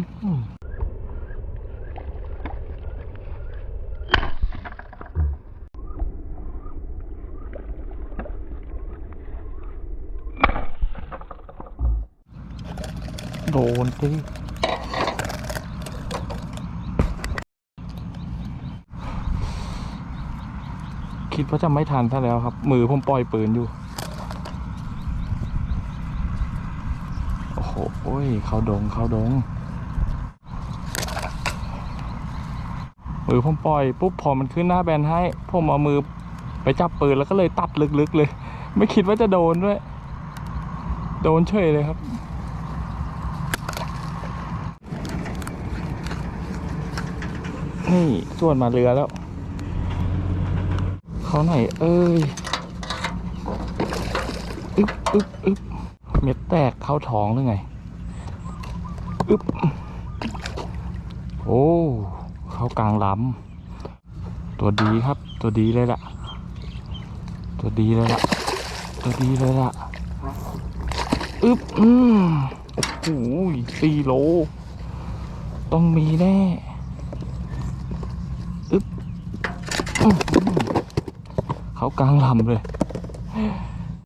โดนสิคิดว่าจะไม่ทันซะแล้วครับ มือผมปล่อยปืนอยู่ โอ้โหเข้าดง เข้าดง มือผมปล่อยปุ๊บพอมันขึ้นหน้าแบนให้ผมเอามือไปจับปืนแล้วก็เลยตัดลึกๆเลย ไม่คิดว่าจะโดนด้วย โดนเฉยเลยครับนี่ส่วนมาเรือแล้ว เขาไหนเอ้ยอึ๊บอึ๊บอึ๊บเม็ดแตกเข้าท้องหรือไงอึ๊บโอ้ เข้ากลางลำตัวดีครับ ตัวดีเลยล่ะ ตัวดีเลยล่ะ ตัวดีเลยล่ะอึ๊บอืมโอ้โหสี่โล ต้องมีแน่อึ๊บเขากลางลำเลย